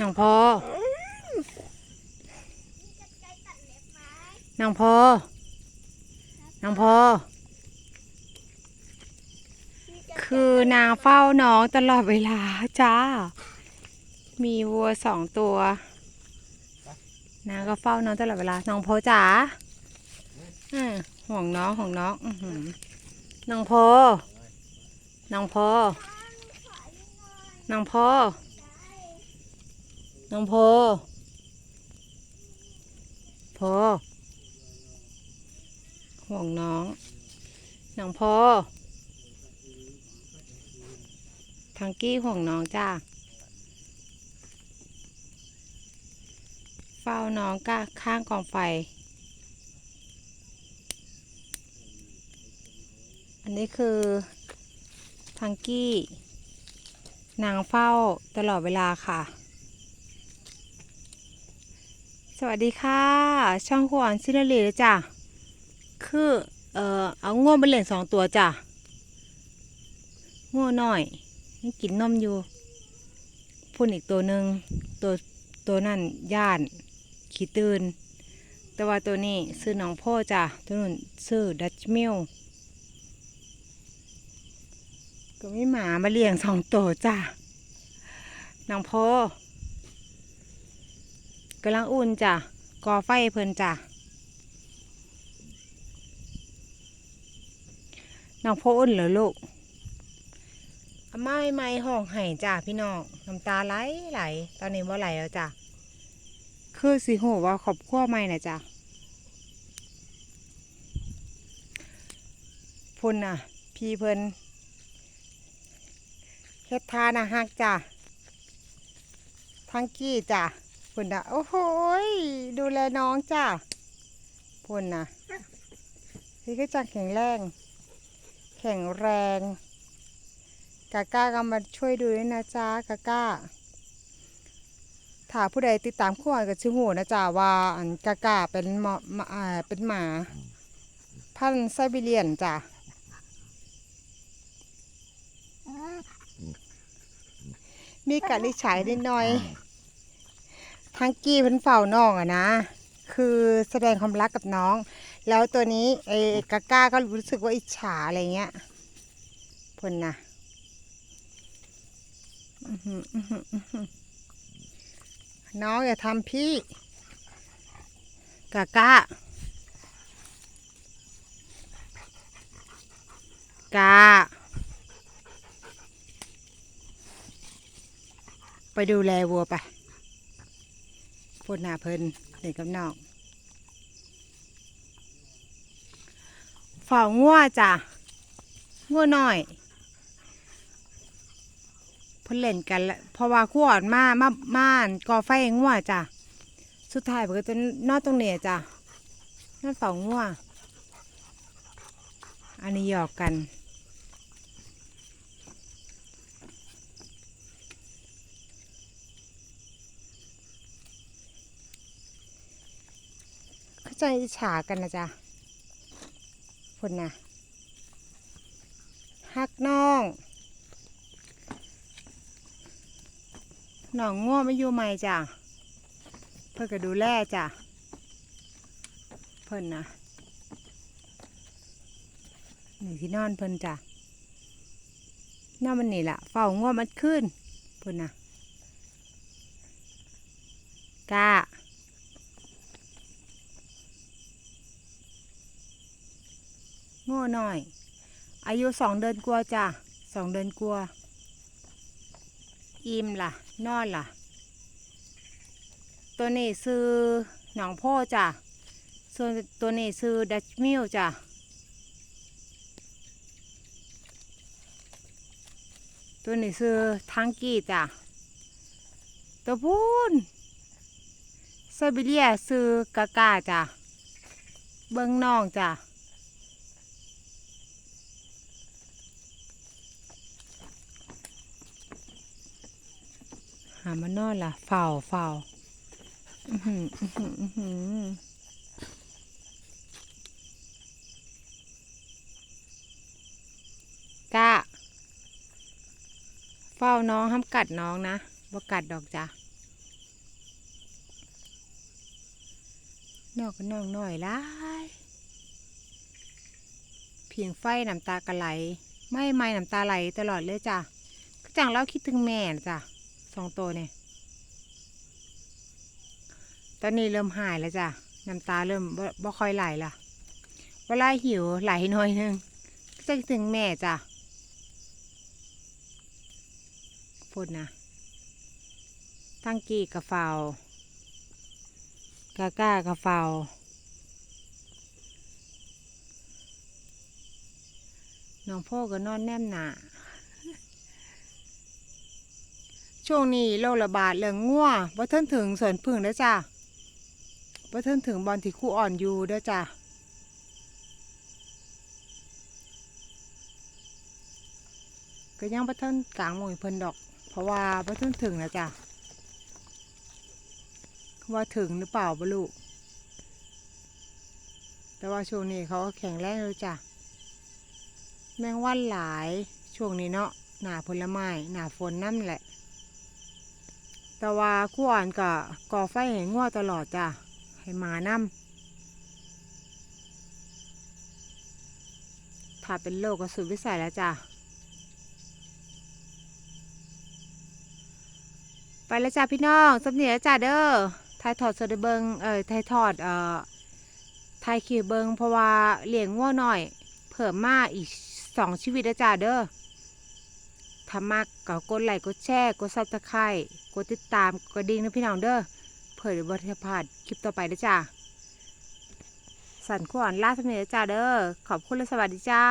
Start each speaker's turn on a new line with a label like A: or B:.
A: น้องพอน้องพอน้องพอ คือนางเฝ้าน้องตลอดเวลาจ้า มีวัวสองตัวนางก็เฝ้าน้องตลอดเวลา น้องพอจ๋าอืมห่วงน้องห่วงน้องน้องพอน้องพอน้องพอ น้องพอ พอ ห่วงน้อง น้องพอทังกี้ห่วงน้องจ้า เฝ้าน้องก้าข้างกองไฟ อันนี้คือทังกี้ นางเฝ้าตลอดเวลาค่ะ สวัสดีค่ะ ช่องขวานซิลเลเลยจ้ะ คือ เอ่อ เอาง่วงไปเล่นสองตัวจ้ะง่วงหน่อยยังกินนมอยู่พุ่นอีกตัวหนึ่งตัวตัวนั่นย่าน ขี้ตื่น แต่ว่าตัวนี้ซื้อน้องพ่อจ้ะ ตัวนู้นซื้อดัชมิลก็มีหมามาเลี้ยงสองตัวจ้ะน้องพ่อ กำลังอุ่นจ้ะก่อไฟเพลินจ้ะน้องพ่ออุ่นเหรอลูกอาไม่ไม่ห้องไห้จ้าพี่น้องน้ำตาไหลไหลตอนนี้ว่าไหลแล้วจ้ะคือสิโหว่าขอบขั้วไม่นะจ้ะพุ่นน่ะ พี่เพิ่นเฮ็ดทานอาหักจ้ะทั้งกี้จ้ะ พุ่นน่ะโอ้โหยดูแลน้องจ้ะพุ่นน่ะพี่ก็จะแข็งแรง แข็งแรงกาก้าก็มาช่วยดูด้วยนะจ๊ะกาก้าถ้าผู้ใดติดตามข้อมูลกับชื่อหูนะจ๊ะว่าอันกาก้าเป็นหมาหมาอ่าเป็นหมา พันธุ์ไซบีเรียนจ้ะมีกัดลิฉายนิดหน่อย ทั้งกี้เพิ่นเฝ้าน้องอะนะ คือแสดงความรักกับน้อง แล้วตัวนี้ไอ้กาก้าก็รู้สึกว่าอิจฉาอะไรเงี้ยพนนะน้องอย่าทำพี่กะกะกะไปดูแลวัวไป พูดหน้าเพิ่นเด็กกับน้องฝ่างัวจ้ะงัวหน่อยเพิ่นเล่นกันล้วเพราะว่าขวดมามาม่านก่อไฟงัวจ้ะสุดท้ายเพิ่นก็จะนอนตรงเนี้จ้ะนั่นฝ้างัวอันนี้หยอกกัน ใจอิจฉากันนะจ๊ะคนน่ะฮักน้องหนองง่วไม่อยู่ใหม่จ้ะเพื่อก็ดูแลจ้ะเพิ่นนะหนี่ที่นอนเพิ่นจ้ะนอนมันนี่ละเฝ้าง่วมันขึ้นเพิ่นนะกา โง่หน่อย อายุสองเดือนกลัวจ้ะสองเดือนกลัว อิ่มล่ะ นอนล่ะ ตัวนี้ซื้อหนองโพ่จ้ะส่วนตัวนี้ซื้อดัชมิลจ้ะตัวนี้ซื้อทังกี้จ้ะตัวพูนไซบีเรียซื้อกากาจ้ะเบิ้งนองจ้ะ หามานอนล่ะเฝ้าเฝ้าจ้าเฝ้าน้องห้ามกัดน้องนะบ่กัดดอกจ้ะนอกก็น้องหน่อยล่ะเพียงไฟน้ำตากระไหล ไม่ไม่น้ำตาไหลตลอดเลยจ้ะจังเล่าคิดถึงแม่จ้ะ สองตัวเนี่ยตอนนี้เริ่มหายแล้วจ้ะ น้ำตาเริ่มบ่ค่อยไหลละเวลาหิวไหลหน่อยนึงจะถึงแม่จ้ะพูดนะ ตั้งกี้กระเฟากาก้ากระเฟาน้องพ่อก็นอนแนมหนา ช่วงนี้โรคระบาดเรื่องง่วว่าเทินถึงสวนพึ่งแล้จ้ะว่าเทินถึงบอลที่คู่อ่อนอยู่เด้อจ้ะก็ยังบ่ทันกลางหมวยเพิ่นดอก เพราะว่าบ่ทันถึงนะจ้ะว่าถึงหรือเปล่าบ่รู้แต่ว่าช่วงนี้เขาก็แข็งแรงเลยจ้ะแมงวันหลายช่วงนี้เนาะหนาผลไม้หนาฝนน้ำแหละ แต่ว่าคู่อ่อนก็ก่อไฟให้งัวตลอดจ้ะ ให้หมาน้ำถ้าเป็นโรคก็สุดวิสัยแล้วจ้ะ ไปแล้วจ้าพี่น้องสำเนียจ้าเด้อถ่ายทอดสดเบิงเอ่อถ่ายทอดเอ่อถ่ายคลิปเบิงเพราะว่าเลี้ยงงัวหน่อย เพิ่มมาอีกสองชีวิตแล้วจ้าเด้อ ถ้ามากก็กดไลค์กดแชร์กดซับสไครต์กดติดตามกดดิ่งนะพี่น้องเด้อเพื่อจะบ่ได้พลาดคลิปต่อไปนะจ้าสันขวานล่าสเนียจ้าเด้อขอบคุณและสวัสดีจ้า